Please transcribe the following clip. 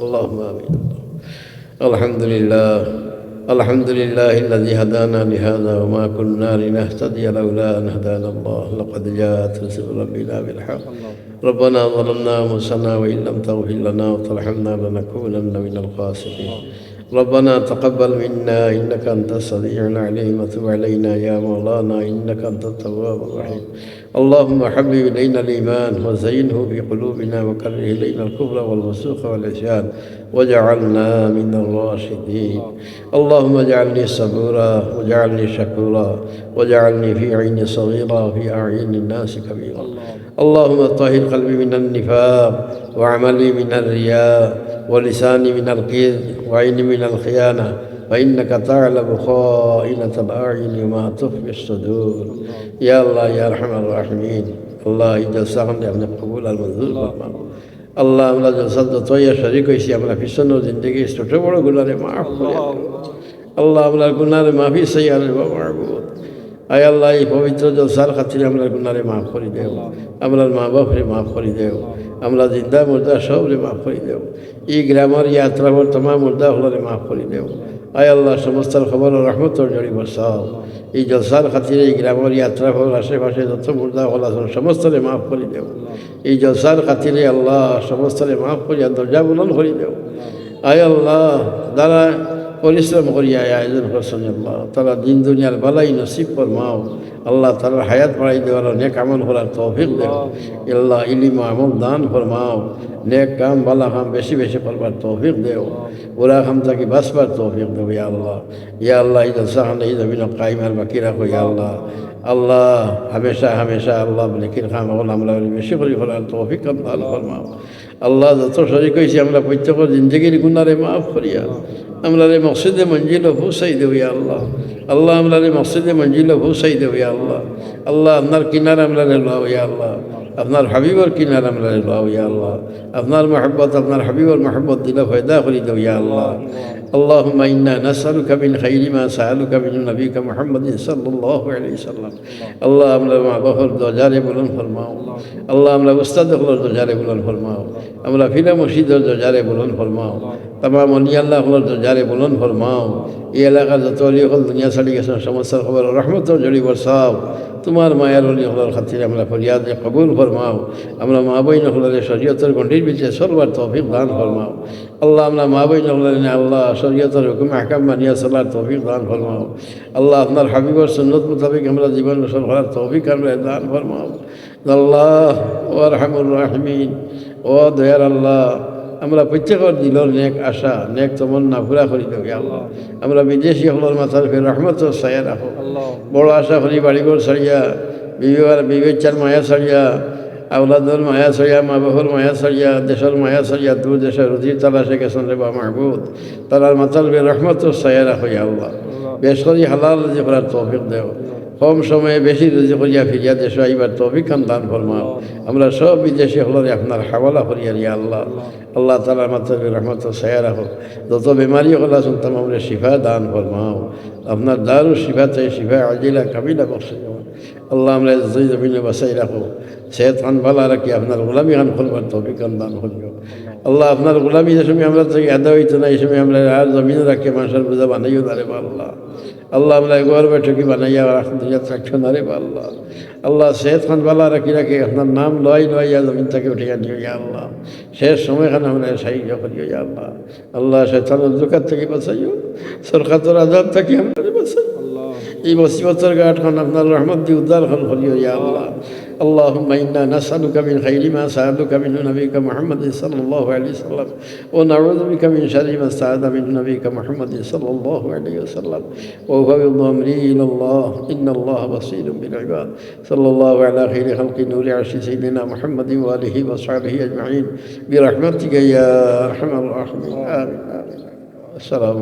اللهم آمين. الحمد لله الحمد لله الذي هدانا لهذا وما كنا لنهتدي لولا أن هدانا الله. لقد جاءت رسل ربنا بالحق. ربنا ظلمنا أنفسنا وإن لم تغفر لنا وترحمنا لنكونن من الخاسرين. ربنا تقبل منا إنك أنت السميع العليم. وتب علينا يا مولانا إنك أنت التواب الرحيم. اللهم حبب إلينا الإيمان وزينه في قلوبنا وكره إلينا الكفر والفسوق والعصيان وجعلنا من الراشدين. اللهم اجعلني صبورا واجعلني شكورا واجعلني في عيني صغيرا وفي أعين الناس كبيرا. اللهم طهر قلبي من النفاق وعملي من الرياء ولساني من الكذب وعيني من الخيانة فإنك تعلم خائنة الأعين وما تخفي الصدور يا الله يا أرحم الراحمين الله يجزاهم لأن قبول المنزول فرمان আল্লাহ আমরা জলসাদ যতই শরিক হয়েছি আমরা ভীষণ জিন্দগি ছোট বড় গুণারে মাফ করে আল্লাহ আমরা গুণারে মাফি সেই আরে মাহবুদ আয় আল্লাহ এই পবিত্র জলসার খাতিরে আমরা গুণারে মাফ করে দেও আমরা মা বাপরে মাফ করে দেও আমরা জিন্দা মুর্দা সবরে মাফ করে দেও এই গ্রামের ইয়াত্রাবর তোমার মুর্দা হলরে মাফ করে দেও আয় আল্লাহ, সমস্ত খবর রহমতর জড়ি বসাও। এই জলসার খাতিরে এই গ্রামের যাত্রা হল আশেপাশে যত মুর্দা হল আসল সমস্তরে মাফ করে দেও। এই জলসার খাতিরে আল্লাহ, সমস্তরে মাফ করিয়া দরজা বুলন করে দেও। আয় আল্লাহ দ্বারা পরিশ্রম করিয়া আয়োজন করছেন আল্লাহ তারা দিন দুনিয়ার বালাই নসিব ফরমাও। আল্লাহ তারা হায়াত বাড়াই দেওয়ার নেক আমল করার তৌফিক দেও আল্লাহ ইলিম আমল দান ফরমাও। নেক কাম, বালা কাম বেশি বেশি করবার তৌফিক দেও। ওরা কাম থাকি বাঁচবার তৌফিক দেও ইয়া আল্লাহ। ইয়া আল্লাহ ঈদ সাহান এই জমিন কাইমার বাকি রাখো ইয়া আল্লাহ। আল্লাহ হামেশা হামেশা আল্লাহ নেকির খাম হল আমরা বেশি করে করার তৌফিক দান ফরমাও। আল্লাহ যত শরিক কইছি, আমরা প্রত্যেক জিন্দগির গুণারে মাফ করিয়া আমরা রে মসজিদে মঞ্জিল ভূসাই দেব আল্লাহ। আল্লাহ আমরা রে মসজিদে মঞ্জিল ভূসাই দেব আল্লাহ। আল্লাহ আপনার কিনারে আমরা রে লাও আল্লাহ। আপনার হাবিবর কিনারে আমরা ইয়া আল্লাহ। আপনার মহব্বত, আপনার হাবিবর মহব্বত দিলে ফয়দা করি দেব, ইয়া আল্লাহ। اللهم إنا نسألك من خير ما سألك من نبيك محمد صلى الله عليه وسلم الله আমরা মা বাবার দরজারে বলুন ফরমাও আল্লাহ আমরা উস্তাদ হলোর দরজারে বলুন ফরমাও আমরা ফিরা মসজিদের দরজারে বলুন ফরমাও তামাম অলি আল্লাহ হলোর দরজারে বলুন ফরমাও এই এলাকার যত অলি হল দুনিয়া ছাড়ি গেছেন সমস্যার খবর রহমতর জড়ি বরসাও তোমার মায়ের অলি হলার খাতিরে আমরা ফরিয়াদে কবুল ফরমাও। আমরা মা বই নহলারে শরীয়তের গণ্ডির বিচে সরবার তৌফিক দান ফরমাও। আল্লাহ, আমরা মা বই হলের আল্লাহ শরীয়তের হুকুম আকাম মানিয়া চলার তৌফিক দান ফরমাও। আল্লাহ, আপনার হাবিবর সুন্নত মোতাবেক আমরা জীবন তফিক তৌফিক আমরা দান ফরমাও। আল্লাহ ও রহমুর রাহমিন। ও দয়ার আল্লাহ আমরা প্রত্যেকের দিলর নেক আশা নেক তমন্না পুরা করি দেব আল্লাহ। আমরা বিদেশি হলর মাথার ফের রহমত সায়া রাখো। বড় আশা করি বাড়িঘর ছাড়িয়া বিবেবার বিবেচার মায়া ছাড়িয়া আউলাদর মায়া ছাড়িয়া মা বাবুর মায়া ছাড়িয়া দেশের মায়া ছাড়িয়া দূর দেশের রুজির তালাশে গেছেন রে বা মাহবুদ। তারার মাথার ফের রহমত সায়া রাখো আল্লাহ। বেশ করি হালাল যে করার তৌফিক দেও। কম সময়ে বেশি রুজি করিয়া ফিরিয়া দেশ আইবার তৌফিক খান দান ফরমাও। আমরা সব বিদেশি হলরে আপনার হাওয়ালা করিয়া রিয়া আল্লাহ। আল্লাহ তালা মাত্র রহমত সায়া রাখো যত বেমারি হল আসুন তাম শিফা দান ফরমাও। আপনার দারু শিফা চাই, শিফা আজিলা কাবিলা বসে আল্লাহ আমরা জমিনে বাসাই রাখো সেহত খান ভালো রাখি, আপনার গোলামি খান খুলবার তৌফিক খান দান করিও আল্লাহ আপনার গোলামি যে সময় আমরা থেকে আদা হইতো না, এই সময় আমরা আর জমিনে রাখি, মানুষের বোঝা বানাইও দাঁড়ে আল্লাহ। আল্লাহ আমরা একবার বৈঠকি বানাইয়া দুনিয়া থাকছো না রে আল্লাহ। আল্লাহ সেহত খান বালা রাখি রাখি, আপনার নাম লয় লইয়া জমিন থেকে উঠিয়া নিও আল্লাহ। শেষ সময়খানে আমরা সাহায্য করিও ইয়া আল্লাহ। আল্লাহ শেতানের দোকান থেকে বাঁচাইও, সরকার আজাদ থেকে আমরা বাঁচাই এই মুসিবতের গাঠখান আপনার রহমত দিয়ে উদ্ধার খান করিও ইয়া আল্লাহ اللهم إنا نسألك من خير ما سألك من نبيك محمد صلى الله عليه وسلم ونعوذ بك من شر ما استعاذ من نبيك محمد صلى الله عليه وسلم وأفوض أمري إلى الله إن الله بصير بالعباد صلى الله على خير خلق نور عرش سيدنا محمد وآله وصحبه أجمعين برحمتك يا أرحم الراحمين آمين آمين السلام